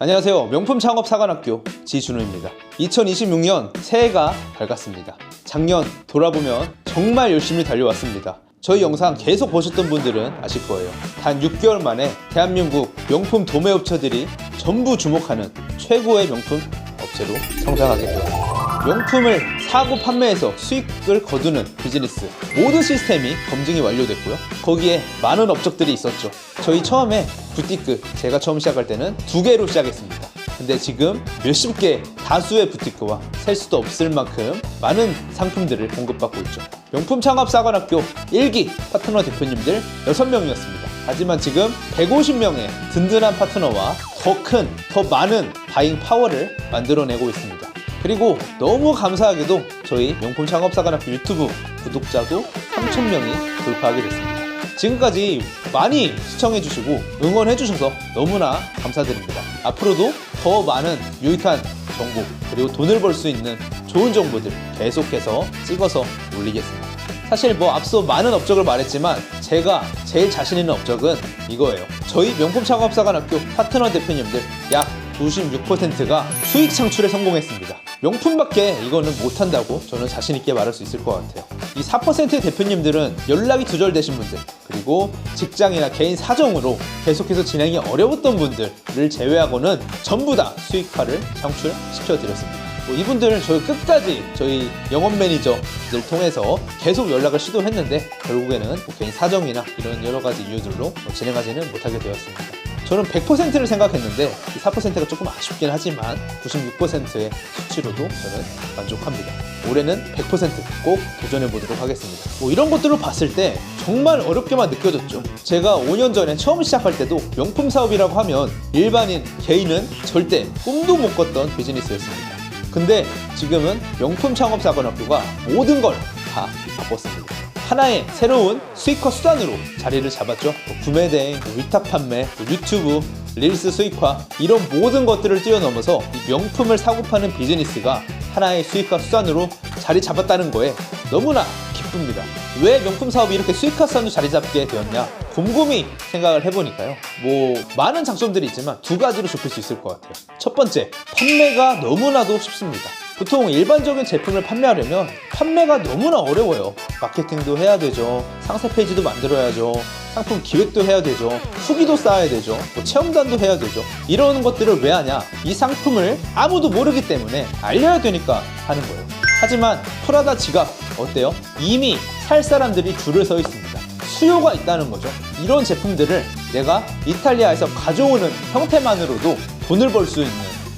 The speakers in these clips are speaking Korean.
안녕하세요. 명품 창업 사관학교 지준우입니다. 2026년 새해가 밝았습니다. 작년 돌아보면 정말 열심히 달려왔습니다. 저희 영상 계속 보셨던 분들은 아실 거예요. 단 6개월 만에 대한민국 명품 도매업체들이 전부 주목하는 최고의 명품 업체로 성장하게 되었습니다. 명품을 사고 판매해서 수익을 거두는 비즈니스 모든 시스템이 검증이 완료됐고요. 거기에 많은 업적들이 있었죠. 저희 처음에 부티크 제가 처음 시작할 때는 두 개로 시작했습니다. 근데 지금 몇십 개 다수의 부티크와 셀 수도 없을 만큼 많은 상품들을 공급받고 있죠. 명품 창업 사관학교 1기 파트너 대표님들 6명이었습니다. 하지만 지금 150명의 든든한 파트너와 더 큰, 더 많은 바잉 파워를 만들어내고 있습니다. 그리고 너무 감사하게도 저희 명품 창업사관학교 유튜브 구독자도 3,000명이 돌파하게 됐습니다. 지금까지 많이 시청해주시고 응원해주셔서 너무나 감사드립니다. 앞으로도 더 많은 유익한 정보 그리고 돈을 벌 수 있는 좋은 정보들 계속해서 찍어서 올리겠습니다. 사실 뭐 앞서 많은 업적을 말했지만 제가 제일 자신 있는 업적은 이거예요. 저희 명품 창업사관학교 파트너 대표님들 약 96%가 수익 창출에 성공했습니다. 명품밖에 이거는 못한다고 저는 자신있게 말할 수 있을 것 같아요. 이 4%의 대표님들은 연락이 두절되신 분들, 그리고 직장이나 개인 사정으로 계속해서 진행이 어려웠던 분들을 제외하고는 전부 다 수익화를 창출시켜드렸습니다. 뭐 이분들은 저희 끝까지 저희 영업 매니저들 통해서 계속 연락을 시도했는데 결국에는 뭐 개인 사정이나 이런 여러 가지 이유들로 뭐 진행하지는 못하게 되었습니다. 저는 100%를 생각했는데 4%가 조금 아쉽긴 하지만 96%의 수치로도 저는 만족합니다. 올해는 100%꼭 도전해 보도록 하겠습니다. 뭐 이런 것들을 봤을 때 정말 어렵게만 느껴졌죠. 제가 5년 전에 처음 시작할 때도 명품 사업이라고 하면 일반인 개인은 절대 꿈도 못 꿨던 비즈니스였습니다. 근데 지금은 명품 창업 사관학교가 모든 걸 다 바꿨습니다. 하나의 새로운 수익화 수단으로 자리를 잡았죠. 뭐 구매 대행, 뭐 위탁 판매, 뭐 유튜브, 릴스 수익화 이런 모든 것들을 뛰어넘어서 이 명품을 사고 파는 비즈니스가 하나의 수익화 수단으로 자리 잡았다는 거에 너무나 기쁩니다. 왜 명품 사업이 이렇게 수익화 수단으로 자리 잡게 되었냐? 곰곰이 생각을 해보니까요. 뭐 많은 장점들이 있지만 두 가지로 좁힐 수 있을 것 같아요. 첫 번째, 판매가 너무나도 쉽습니다. 보통 일반적인 제품을 판매하려면 판매가 너무나 어려워요. 마케팅도 해야 되죠. 상세 페이지도 만들어야죠. 상품 기획도 해야 되죠. 후기도 쌓아야 되죠. 뭐 체험단도 해야 되죠. 이런 것들을 왜 하냐? 이 상품을 아무도 모르기 때문에 알려야 되니까 하는 거예요. 하지만 프라다 지갑 어때요? 이미 살 사람들이 줄을 서 있습니다. 수요가 있다는 거죠. 이런 제품들을 내가 이탈리아에서 가져오는 형태만으로도 돈을 벌 수 있는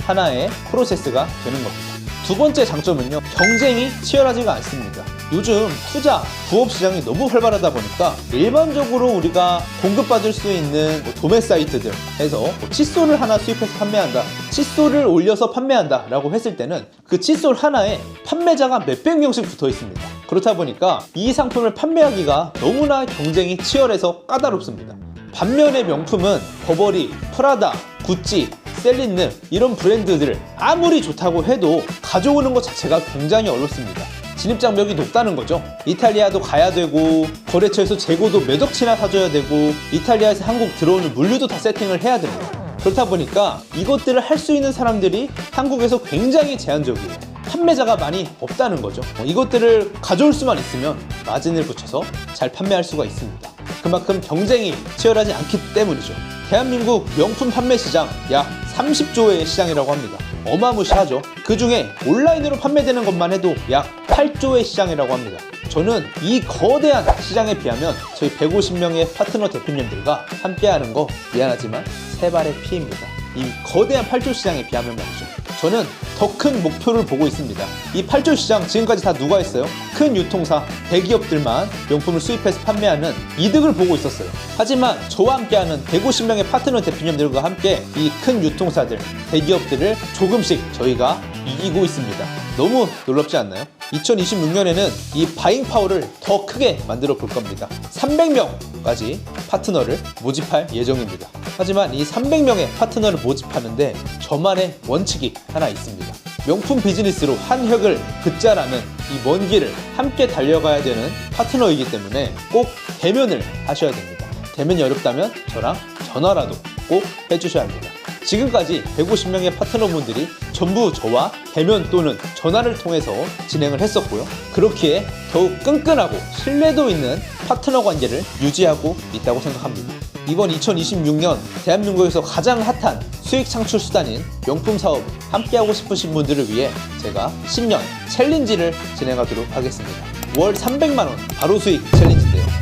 하나의 프로세스가 되는 겁니다. 두 번째 장점은요, 경쟁이 치열하지가 않습니다. 요즘 투자, 부업 시장이 너무 활발하다 보니까 일반적으로 우리가 공급받을 수 있는 뭐 도매 사이트들 해서 뭐 칫솔을 하나 수입해서 판매한다, 칫솔을 올려서 판매한다 라고 했을 때는 그 칫솔 하나에 판매자가 몇백 명씩 붙어 있습니다. 그렇다 보니까 이 상품을 판매하기가 너무나 경쟁이 치열해서 까다롭습니다. 반면에 명품은 버버리, 프라다, 구찌, 셀린느 이런 브랜드들을 아무리 좋다고 해도 가져오는 것 자체가 굉장히 어렵습니다. 진입장벽이 높다는 거죠. 이탈리아도 가야 되고 거래처에서 재고도 몇 억치나 사줘야 되고 이탈리아에서 한국 들어오는 물류도 다 세팅을 해야 됩니다. 그렇다 보니까 이것들을 할 수 있는 사람들이 한국에서 굉장히 제한적이에요. 판매자가 많이 없다는 거죠. 어, 이것들을 가져올 수만 있으면 마진을 붙여서 잘 판매할 수가 있습니다. 그만큼 경쟁이 치열하지 않기 때문이죠. 대한민국 명품 판매 시장 약 30조의 시장이라고 합니다. 어마무시하죠. 그 중에 온라인으로 판매되는 것만 해도 약 8조의 시장이라고 합니다. 저는 이 거대한 시장에 비하면 저희 150명의 파트너 대표님들과 함께하는 거 미안하지만 세 발의 피입니다. 이 거대한 8조 시장에 비하면 말이죠. 저는 더 큰 목표를 보고 있습니다. 이 8조 시장 지금까지 다 누가 했어요? 큰 유통사, 대기업들만 명품을 수입해서 판매하는 이득을 보고 있었어요. 하지만 저와 함께하는 150명의 파트너 대표님들과 함께 이 큰 유통사들, 대기업들을 조금씩 저희가 이기고 있습니다. 너무 놀랍지 않나요? 2026년에는 이 바잉 파워를 더 크게 만들어 볼 겁니다. 300명까지 파트너를 모집할 예정입니다. 하지만 이 300명의 파트너를 모집하는데 저만의 원칙이 하나 있습니다. 명품 비즈니스로 한 획을 긋자라는 이 먼 길을 함께 달려가야 되는 파트너이기 때문에 꼭 대면을 하셔야 됩니다. 대면이 어렵다면 저랑 전화라도 꼭 해주셔야 합니다. 지금까지 150명의 파트너분들이 전부 저와 대면 또는 전화를 통해서 진행을 했었고요. 그렇기에 더욱 끈끈하고 신뢰도 있는 파트너 관계를 유지하고 있다고 생각합니다. 이번 2026년 대한민국에서 가장 핫한 수익 창출 수단인 명품 사업 함께하고 싶으신 분들을 위해 제가 신년 챌린지를 진행하도록 하겠습니다. 월 300만원 바로 수익 챌린지인데요.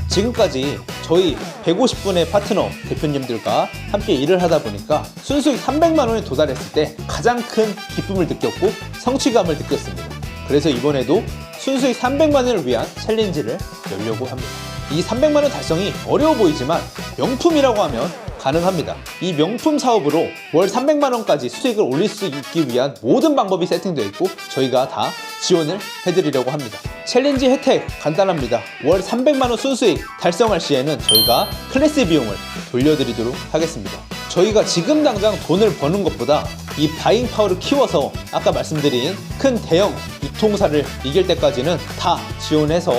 지금까지 저희 150분의 파트너 대표님들과 함께 일을 하다 보니까 순수익 300만 원에 도달했을 때 가장 큰 기쁨을 느꼈고 성취감을 느꼈습니다. 그래서 이번에도 순수익 300만 원을 위한 챌린지를 열려고 합니다. 이 300만 원 달성이 어려워 보이지만 명품이라고 하면 가능합니다. 이 명품 사업으로 월 300만 원까지 수익을 올릴 수 있기 위한 모든 방법이 세팅되어 있고 저희가 다 지원을 해드리려고 합니다. 챌린지 혜택 간단합니다. 월 300만원 순수익 달성할 시에는 저희가 클래스 비용을 돌려드리도록 하겠습니다. 저희가 지금 당장 돈을 버는 것보다 이 바잉 파워를 키워서 아까 말씀드린 큰 대형 유통사를 이길 때까지는 다 지원해서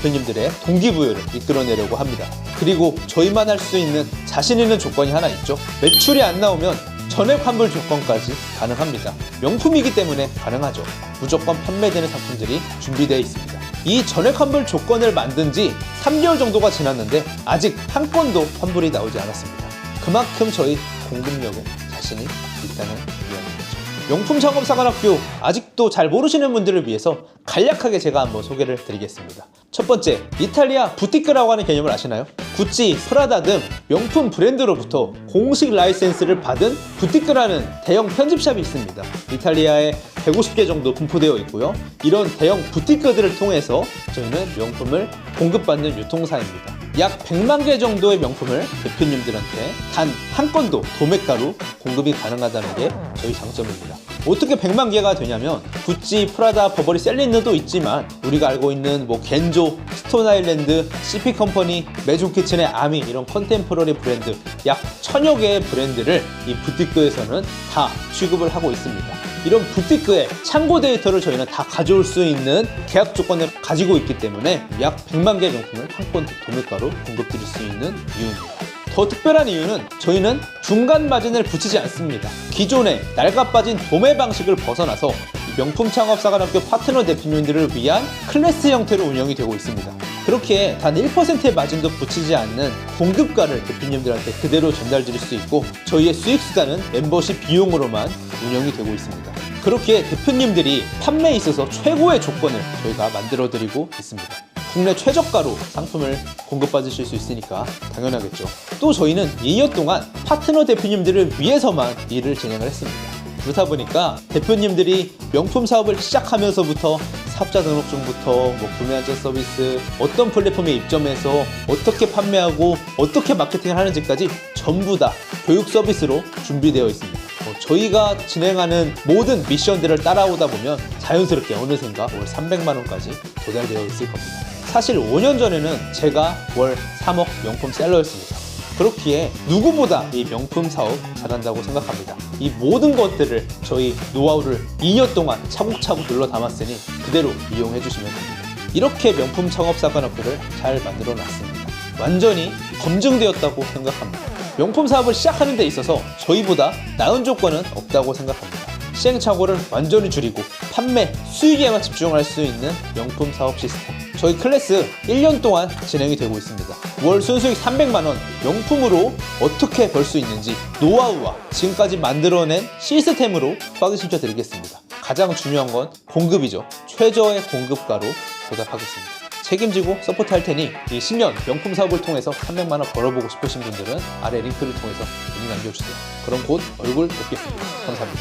대표님들의 동기부여를 이끌어내려고 합니다. 그리고 저희만 할 수 있는 자신 있는 조건이 하나 있죠. 매출이 안 나오면 전액 환불 조건까지 가능합니다. 명품이기 때문에 가능하죠. 무조건 판매되는 상품들이 준비되어 있습니다. 이 전액 환불 조건을 만든 지 3개월 정도가 지났는데 아직 한 건도 환불이 나오지 않았습니다. 그만큼 저희 공급력에 자신이 있다는 이야기죠. 명품 작업 사관학교 아직도 잘 모르시는 분들을 위해서 간략하게 제가 한번 소개를 드리겠습니다. 첫 번째, 이탈리아 부티크라고 하는 개념을 아시나요? 구찌, 프라다 등 명품 브랜드로부터 공식 라이센스를 받은 부티크라는 대형 편집샵이 있습니다. 이탈리아에 150개 정도 분포되어 있고요. 이런 대형 부티크들을 통해서 저희는 명품을 공급받는 유통사입니다. 약 100만 개 정도의 명품을 대표님들한테 단 한 건도 도매가로 공급이 가능하다는 게 저희 장점입니다. 어떻게 100만 개가 되냐면 구찌, 프라다, 버버리, 셀린느도 있지만 우리가 알고 있는 뭐 겐조, 스톤 아일랜드, CP 컴퍼니, 메종 키친의 아미 이런 컨템포러리 브랜드 약 천여 개의 브랜드를 이 부티크에서는 다 취급을 하고 있습니다. 이런 부티크의 창고 데이터를 저희는 다 가져올 수 있는 계약 조건을 가지고 있기 때문에 약 100만 개 명품을 한건 도매가로 공급드릴 수 있는 이유입니다. 더 특별한 이유는 저희는 중간 마진을 붙이지 않습니다. 기존의 낡아 빠진 도매 방식을 벗어나서 이 명품 창업 사관학교 파트너 대표님들을 위한 클래스 형태로 운영이 되고 있습니다. 그렇게 단 1%의 마진도 붙이지 않는 공급가를 대표님들한테 그대로 전달 드릴 수 있고 저희의 수익 수단은 멤버십 비용으로만 운영이 되고 있습니다. 그렇게 대표님들이 판매에 있어서 최고의 조건을 저희가 만들어 드리고 있습니다. 국내 최저가로 상품을 공급받으실 수 있으니까 당연하겠죠. 또 저희는 2년 동안 파트너 대표님들을 위해서만 일을 진행을 했습니다. 그렇다 보니까 대표님들이 명품 사업을 시작하면서부터 사업자 등록증부터 뭐 구매 안전 서비스, 어떤 플랫폼에 입점해서 어떻게 판매하고 어떻게 마케팅을 하는지까지 전부 다 교육 서비스로 준비되어 있습니다. 어, 저희가 진행하는 모든 미션들을 따라오다 보면 자연스럽게 어느샌가 월 300만 원까지 도달되어 있을 겁니다. 사실 5년 전에는 제가 월 3억 명품 셀러였습니다. 그렇기에 누구보다 이 명품 사업 잘한다고 생각합니다. 이 모든 것들을 저희 노하우를 2년 동안 차곡차곡 눌러 담았으니 그대로 이용해 주시면 됩니다. 이렇게 명품 창업사관학교를 잘 만들어 놨습니다. 완전히 검증되었다고 생각합니다. 명품 사업을 시작하는 데 있어서 저희보다 나은 조건은 없다고 생각합니다. 시행착오를 완전히 줄이고 판매, 수익에만 집중할 수 있는 명품 사업 시스템. 저희 클래스 1년 동안 진행이 되고 있습니다. 월 순수익 300만원 명품으로 어떻게 벌 수 있는지 노하우와 지금까지 만들어낸 시스템으로 소개시켜 드리겠습니다. 가장 중요한 건 공급이죠. 최저의 공급가로 보답하겠습니다. 책임지고 서포트 할 테니 이 신년 명품 사업을 통해서 300만 원 벌어보고 싶으신 분들은 아래 링크를 통해서 문의 남겨주세요. 그럼 곧 얼굴 뵙겠습니다. 감사합니다.